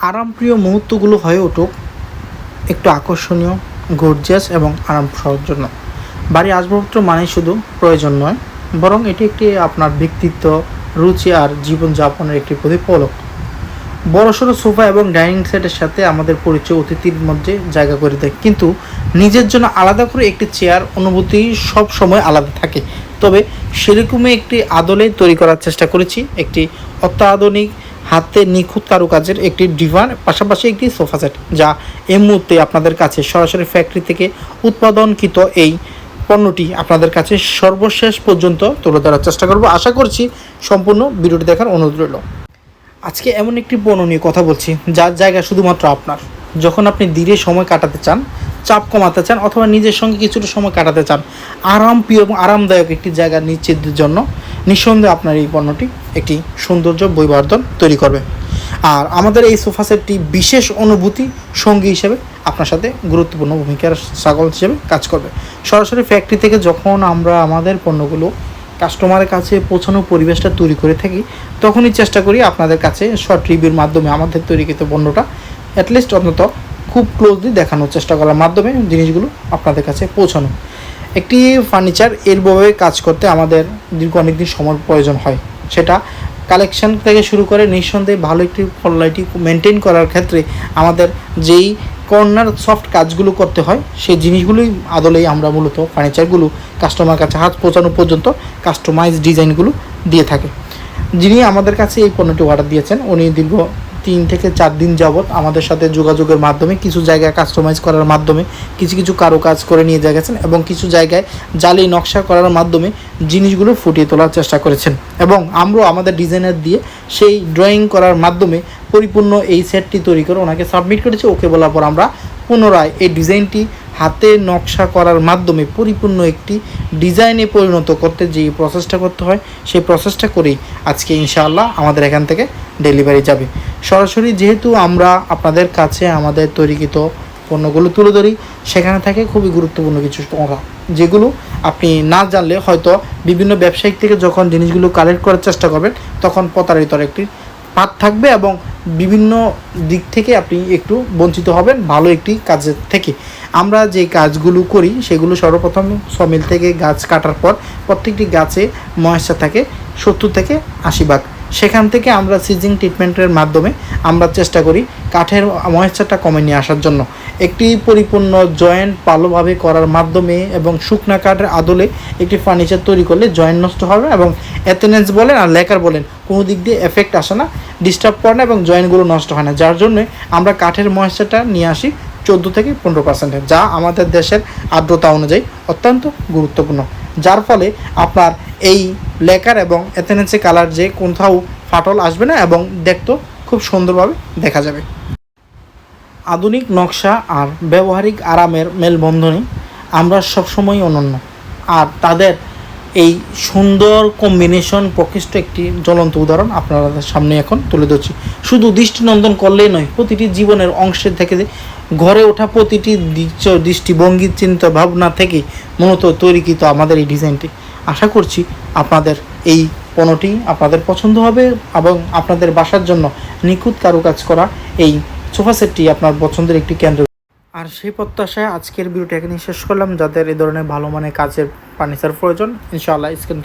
আরামপ্রিয় মুহূর্তগুলো হয়ে উঠুক, একটু আকর্ষণীয় গর্জিয়াস এবং আরাম সহজ জন্য বাড়ি আসবাবপত্র মানে শুধু প্রয়োজন নয়, বরং এটি একটি আপনার ব্যক্তিত্ব, রুচি আর জীবনযাপনের একটি প্রতিফলক বড়সড় সোফা এবং ডাইনিং সেটের সাথে আমাদের পরিচয় অতিথির মধ্যে জায়গা করে দেয়। কিন্তু নিজের জন্য আলাদা করে একটি চেয়ার অনুভূতি সব সময় আলাদা থাকে। তবে সেরকমই একটি আদলে তৈরি করার চেষ্টা করেছি। একটি অত্যাধুনিক হাতে নিখুঁত কারুকাজের একটি ডিভান, পাশাপাশি একটি সোফা সেট, যা এই মুহূর্তে আপনাদের কাছে সরাসরি ফ্যাক্টরি থেকে উৎপাদনকৃত এই পণ্যটি আপনাদের কাছে সর্বশেষ পর্যন্ত তুলে ধরার চেষ্টা করব। আশা করছি সম্পূর্ণ ভিডিওটি দেখার অনুরোধ রইল। আজকে এমন একটি পণ্য নিয়ে কথা বলছি, যার জায়গা শুধুমাত্র আপনার। যখন আপনি ধীরে সময় কাটাতে চান চাপ কমাতে চান অথবা নিজের সঙ্গে কিছুটা সময় কাটাতে চান আরাম প্রিয় এবং আরামদায়ক একটি জায়গা নিশ্চিতের জন্য নিঃসন্দেহে আপনার এই পণ্যটি একটি সৌন্দর্য বৈবর্ধন তৈরি করবে। আর আমাদের এই সোফা সেটটি বিশেষ অনুভূতি সঙ্গী হিসেবে আপনার সাথে গুরুত্বপূর্ণ ভূমিকার সাগল হিসেবে কাজ করবে। সরাসরি ফ্যাক্টরি থেকে যখন আমরা আমাদের পণ্যগুলো কাস্টমারের কাছে পৌঁছানোর পরিবেশটা তৈরি করে থাকি, তখনই চেষ্টা করি আপনাদের কাছে শর্ট রিভিউর মাধ্যমে আমাদের তৈরিকৃত পণ্যটা অ্যাটলিস্ট অন্তত খুব ক্লোজলি দেখানোর চেষ্টা করার মাধ্যমে জিনিসগুলো আপনাদের কাছে পৌঁছানো। একটি ফার্নিচার এরভাবে কাজ করতে আমাদের দীর্ঘ অনেক দিন সময় প্রয়োজন হয়। সেটা কালেকশন থেকে শুরু করে নিঃসন্দেহে ভালো একটি কোয়ালিটি মেনটেন করার ক্ষেত্রে আমাদের যেই কর্নার সফট কাজগুলো করতে হয়, সেই জিনিসগুলোই আদলেই আমরা মূলত ফার্নিচারগুলো কাস্টমার কাছে হাত পৌঁছানো পর্যন্ত কাস্টমাইজ ডিজাইনগুলো দিয়ে থাকে। যিনি আমাদের কাছে এই পণ্যটি অর্ডার দিয়েছেন, উনি দীর্ঘ তিন থেকে চার দিন যাবৎ আমাদের সাথে যোগাযোগের মাধ্যমে কিছু জায়গায় কাস্টমাইজ করার মাধ্যমে কিছু কিছু কারও কাজ করে নিয়ে যা গেছেন এবং কিছু জায়গায় জালি নকশা করার মাধ্যমে জিনিসগুলো ফুটিয়ে তোলার চেষ্টা করেছেন। এবং আমরাও আমাদের ডিজাইনার দিয়ে সেই ড্রয়িং করার মাধ্যমে পরিপূর্ণ এই সেটটি তৈরি করে ওনাকে সাবমিট করেছি। ওকে বলার পর আমরা পুনরায় এই ডিজাইনটি হাতে নকশা করার মাধ্যমে পরিপূর্ণ একটি ডিজাইনে পরিণত করতে যে প্রসেসটা করতে হয়, সেই প্রসেসটা করেই আজকে ইনশাআল্লাহ আমাদের এখান থেকে ডেলিভারি যাবে। সরাসরি যেহেতু আমরা আপনাদের কাছে আমাদের তৈরিকৃত পণ্যগুলো তুলে ধরি, সেখানে থাকে খুবই গুরুত্বপূর্ণ কিছু কথা, যেগুলো আপনি না জানলে হয়তো বিভিন্ন ব্যবসায়িক থেকে যখন জিনিসগুলো কালেক্ট করার চেষ্টা করবেন, তখন প্রতারিতর একটি পাত থাকবে এবং বিভিন্ন দিক থেকে আপনি একটু বঞ্চিত হবেন ভালো একটি কাজের থেকে। আমরা যে কাজগুলো করি, সেগুলো সর্বপ্রথম সমিল থেকে গাছ কাটার পর প্রত্যেকটি গাছে ময়েশ্চার থাকে, সত্তর থেকে আশি ভাগ সেখান থেকে আমরা সিজিং ট্রিটমেন্টের মাধ্যমে আমরা চেষ্টা করি কাঠের ময়েশ্চারটা কমে নিয়ে আসার জন্য। একটি পরিপূর্ণ জয়েন্ট ভালোভাবে করার মাধ্যমে এবং শুকনা কাঠের আদলে একটি ফার্নিচার তৈরি করলে জয়েন্ট নষ্ট হবে এবং অ্যাথেনেন্স বলেন আর লেকার বলেন, কোনো দিক দিয়ে এফেক্ট আসে না ডিস্টার্ব করে না এবং জয়েন্টগুলো নষ্ট হয় না। যার জন্য আমরা কাঠের ময়েশ্চারটা নিয়ে আসি চোদ্দ থেকে পনেরো পার্সেন্টের যা আমাদের দেশের আর্দ্রতা অনুযায়ী অত্যন্ত গুরুত্বপূর্ণ। যার ফলে আপনার এই লেকার এবং এথেনেন্সি কালার যে কোথাও ফাটল আসবে না এবং দেখতেও খুব সুন্দরভাবে দেখা যাবে। আধুনিক নকশা আর ব্যবহারিক আরামের মেলবন্ধনে আমরা সবসময় অনন্য। আর তাদের এই সুন্দর কম্বিনেশন প্রকৃষ্ট একটি জ্বলন্ত উদাহরণ আপনাদের সামনে এখন তুলে ধরছি। শুধু দৃষ্টিনন্দন করলেই নয়, প্রতিটি জীবনের অংশের থেকে ঘরে ওঠা প্রতিটি দৃষ্টিভঙ্গি চিন্তা ভাবনা থেকে মূলত তৈরিকৃত আমাদের এই ডিজাইনটি। আশা করছি আপনাদের এই পণ্যটি আপনাদের পছন্দ হবে এবং আপনাদের বাসার জন্য নিখুঁত কারুকাজ করা এই সোফা সেটটি আপনার পছন্দের একটি কেন্দ্র। আর সেই প্রত্যাশায় আজকের ভিডিওটা এখানে শেষ করলাম। যাদের এই ধরনের ভালো মানের কাজের ফার্নিচার প্রয়োজন, ইনশাআল্লাহ স্ক্রিন